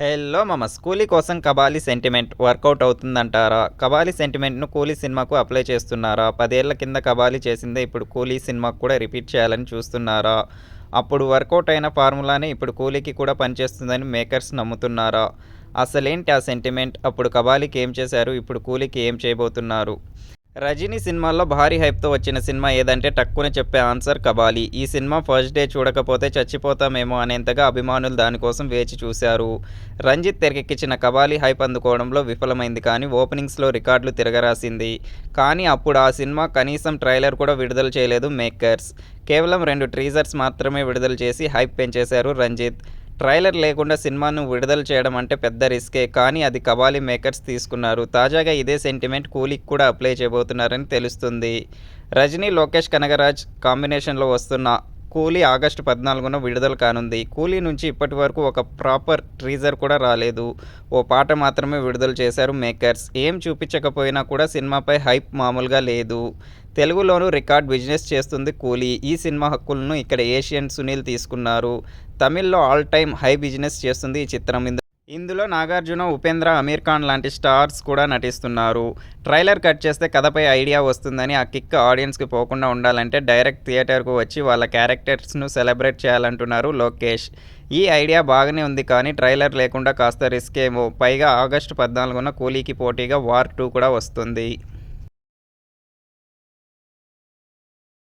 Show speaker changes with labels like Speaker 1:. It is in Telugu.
Speaker 1: హెల్లో మామ కూలీ కోసం కబాలి సెంటిమెంట్ వర్కౌట్ అవుతుందంటారా? కబాలి సెంటిమెంట్ను కూలీ సినిమాకు అప్లై చేస్తున్నారా? పదేళ్ళ కింద కబాలి చేసిందే ఇప్పుడు కూలీ సినిమాకు కూడా రిపీట్ చేయాలని చూస్తున్నారా? అప్పుడు వర్కౌట్ అయిన ఫార్ములానే ఇప్పుడు కూలీకి కూడా పనిచేస్తుందని మేకర్స్ నమ్ముతున్నారా? అసలేంటి ఆ సెంటిమెంట్? అప్పుడు కబాలికి ఏం చేశారు? ఇప్పుడు కూలీకి ఏం చేయబోతున్నారు? రజనీ సినిమాల్లో భారీ హైప్తో వచ్చిన సినిమా ఏదంటే టక్కున చెప్పే ఆన్సర్ కబాలి. ఈ సినిమా ఫస్ట్ డే చూడకపోతే చచ్చిపోతామేమో అనేంతగా అభిమానులు దానికోసం వేచి చూశారు. రంజిత్ తెరకెక్కించిన కబాలి హైప్ అందుకోవడంలో విఫలమైంది కానీ ఓపెనింగ్స్లో రికార్డులు తిరగరాసింది. కానీ అప్పుడు ఆ సినిమా కనీసం ట్రైలర్ కూడా విడుదల చేయలేదు మేకర్స్. కేవలం రెండు ట్రీజర్స్ మాత్రమే విడుదల చేసి హైప్ పెంచేశారు రంజిత్. ట్రైలర్ లేకుండా సినిమాను విడుదల చేయడం అంటే పెద్ద రిస్కే కానీ అది కబాలి మేకర్స్ తీసుకున్నారు. తాజాగా ఇదే సెంటిమెంట్ కూలీకి కూడా అప్లై చేయబోతున్నారని తెలుస్తుంది. రజనీ లోకేష్ కనగరాజ్ కాంబినేషన్లో వస్తున్న కూలీ ఆగస్టు పద్నాలుగున విడుదల కానుంది. కూలీ నుంచి ఇప్పటి వరకు ఒక ప్రాపర్ ట్రీజర్ కూడా రాలేదు. ఓ పాట మాత్రమే విడుదల చేశారు మేకర్స్. ఏం చూపించకపోయినా కూడా సినిమాపై హైప్ మామూలుగా లేదు. తెలుగులోనూ రికార్డ్ బిజినెస్ చేస్తుంది కూలీ. ఈ సినిమా హక్కులను ఇక్కడ ఏషియన్ సునీల్ తీసుకున్నారు. తమిళ్ళో ఆల్ టైమ్ హై బిజినెస్ చేస్తుంది ఈ చిత్రం. ఇందులో నాగార్జున ఉపేంద్ర అమీర్ ఖాన్ లాంటి స్టార్స్ కూడా నటిస్తున్నారు. ట్రైలర్ కట్ చేస్తే కథపై ఐడియా వస్తుందని ఆ కిక్ ఆడియన్స్కి పోకుండా ఉండాలంటే డైరెక్ట్ థియేటర్కు వచ్చి వాళ్ళ క్యారెక్టర్స్ను సెలబ్రేట్ చేయాలంటున్నారు లోకేష్. ఈ ఐడియా బాగానే ఉంది కానీ ట్రైలర్ లేకుండా కాస్త రిస్క్ ఏమో. పైగా ఆగస్టు పద్నాలుగున కూలీకి పోటీగా వార్ టూ కూడా వస్తుంది.